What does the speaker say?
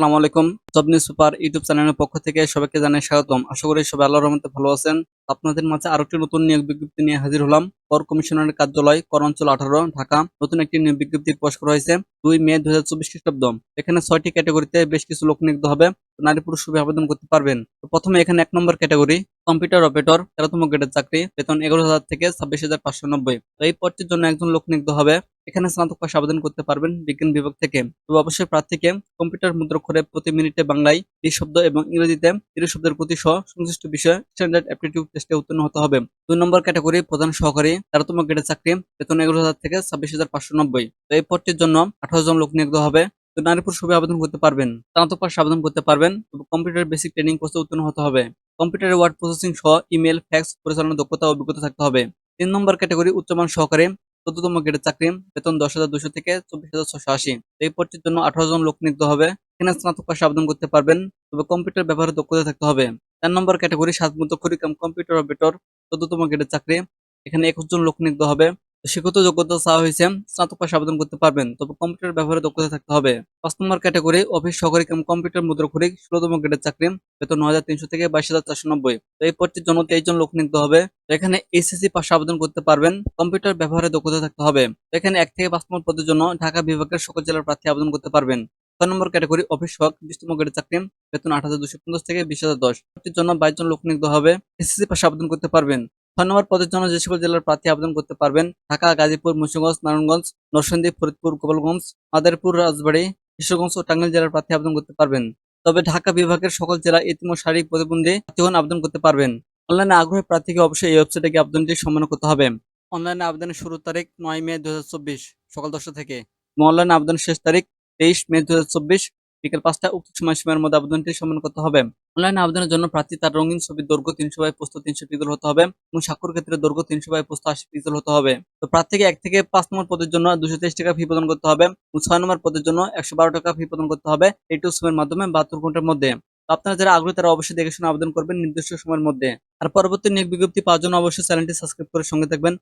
আসসালামু আলাইকুম। জবনি super YouTube চ্যানেলের পক্ষ থেকে সবাইকে জানাই স্বাগতম। আশা করি সবাই আল্লাহর রহমতে ভালো আছেন। আপনাদের মাঝে আরও একটি নতুন নিয়োগ বিজ্ঞপ্তি নিয়ে হাজির হলাম। কর কমিশনারের কার্যালয়, কর অঞ্চল আঠারো, ঢাকা। নতুন একটি নিয়োগ বিজ্ঞপ্তি প্রকাশ করা হয়েছে। দুই মে দুই হাজার চব্বিশ খ্রিস্টাব্দ। এখানে ছয়টি ক্যাটাগরিতে বেশ কিছু লোক নিয়োগ হবে। নারী পুরুষ সবাই আবেদন করতে পারবেন। তো প্রথমে এখানে এক নম্বর ক্যাটাগরি, কম্পিউটার অপারেটর, তেরোতম গ্রেডের চাকরি, বেতন এগারো হাজার থেকে ছাব্বিশ হাজার পাঁচশো নব্বই। এই পদটির জন্য একজন লোক নিয়োগ হবে। এখানে স্নাতক পাশে আবেদন করতে পারবেন বিজ্ঞান বিভাগ থেকে। তবে অবশ্যই প্রার্থীকে কম্পিউটার মুদ্রাক্ষরে প্রতি মিনিটে বাংলায় তিরিশ শব্দ এবং ইংরেজিতে তিরিশ শব্দের গতি সহ সংশ্লিষ্ট বিষয়ে স্ট্যান্ডার্ড অ্যাপটিটিউড টেস্টে উত্তীর্ণ হতে হবে। দুই নম্বর ক্যাটাগরি প্রধান সহকারী তেরোতম গ্রেডের চাকরি বেতন এগারো হাজার থেকে ছাব্বিশ হাজার পাঁচশো নব্বই। তো এই পদটির জন্য আঠারো জন লোক নিয়োগ হবে। তো নারী পুরুষ সবাই আবেদন করতে পারবেন। স্নাতক পাশে আবেদন করতে পারবেন। তবে কম্পিউটার বেসিক ট্রেনিং কোর্সে উত্তীর্ণ হতে হবে। কম্পিউটারে ওয়ার্ড প্রসেসিং সহ ইমেল, ফ্যাক্স পরিচালনার দক্ষতা অভিজ্ঞতা থাকতে হবে। তিন নম্বর ক্যাটাগরি উচ্চমান সহকারী চোদ্দতম গ্রেডের চাকরি, বেতন দশ হাজার দুশো থেকে চব্বিশ হাজার ছশো আশি। এই পদটির জন্য আঠারো জন লোক নিতে হবে। এখানে স্নাতক পাশে আবেদন করতে পারবেন, তবে কম্পিউটার ব্যবহারে দক্ষতা থাকতে হবে। চার নম্বর ক্যাটাগরি সাত মতো কাম কম্পিউটার অপারেটর, চোদ্দতম গ্রেডের চাকরি। এখানে একুশ জন লোক নিতে হবে। শিক্ষিত যোগ্যতা চাওয়া হয়েছে, স্নাতক পাশে আবেদন করতে পারবেন। তবে কম্পিউটার ব্যবহারে দক্ষতা থাকতে হবে। পাঁচ নম্বর ক্যাটাগরি, অফিস, সহকারী কাম, কম্পিউটার মুদ্রাক্ষরী ষোলোতম গ্রেডের চাকরি, বেতন নয় হাজার তিনশো থেকে বাইশ হাজার চারশো নব্বই। তো এই পদটির জন্য তেইশ জন লোক নিতে হবে। এখানে এসএসসি পাশে আবেদন করতে পারবেন। কম্পিউটার ব্যবহারে দক্ষতা থাকতে হবে। এখানে এক থেকে পাঁচ নম্বর পদের জন্য ঢাকা বিভাগের সকল জেলার প্রার্থী আবেদন করতে পারবেন। ছয় নম্বর ক্যাটাগরি, অফিস সহক বিশতম গ্রেডের চাকরি, বেতন আট হাজার দুশো পঞ্চাশ থেকে বিশ হাজার দশ। জন্য বাইশ জন লোক দেওয়া হবে। এসএসসি পাশে আবেদন করতে পারবেন। ছয় নম্বর পদের জন্য যে সকল জেলার প্রার্থী আবেদন করতে পারবেন। ঢাকা, গাজীপুর, মুন্সিগঞ্জ, নারায়ণগঞ্জ, নরসিংদী, ফরিদপুর, গোপালগঞ্জ, মাদারীপুর, রাজবাড়ী, কিশোরগঞ্জ ও টাঙ্গাইল জেলার প্রার্থী আবেদন করতে পারবেন। তবে ঢাকা বিভাগের সকল জেলা ও শারীরিক প্রতিবন্ধী প্রার্থীগণ আবেদন করতে পারবেন। অনলাইনে আগ্রহী প্রার্থীকে অবশ্যই এই ওয়েবসাইটে গিয়ে আবেদনটি সম্মান করতে হবে। অনলাইনে আবেদনের শুরুর তারিখ নয় মে দু হাজার চব্বিশ, সকাল দশটা থেকে। এবং অনলাইনে আবেদনের শেষ তারিখ তেইশ মে দু হাজার চব্বিশ বিকেল পাঁচটা, উক্ত সময়সীমার মধ্যে আবেদনটি সম্পন্ন করতে হবে। অনলাইনে আবেদনের জন্য প্রার্থী তার রঙিন ছবির দৈর্ঘ্য তিনশো বাই পোস্ত তিনশো পিক্সেল হতে হবে এবং স্বাক্ষর ক্ষেত্রে দৈর্ঘ্য তিনশো বাই পোস্ত আশি পিক্সেল হতে হবে। তো প্রার্থীকে এক থেকে পাঁচ নম্বর পদের জন্য দুশো তেইশ টাকা ফি প্রদান করতে হবে এবং ছয় নম্বর পদের জন্য একশো বারো টাকা ফি প্রদান করতে হবে এই টু সময়ের মাধ্যমে বাহাত্তর ঘণ্টার মধ্যে। আপনারা যারা আগ্রহী, তারা অবশ্যই দেখে শুনে আবেদন করবেন নির্দিষ্ট সময়ের মধ্যে। আর পরবর্তী নিয়োগ বিজ্ঞপ্তি পাওয়ার জন্য অবশ্যই চ্যানেলটি সাবস্ক্রাইব করে সঙ্গে থাকবেন।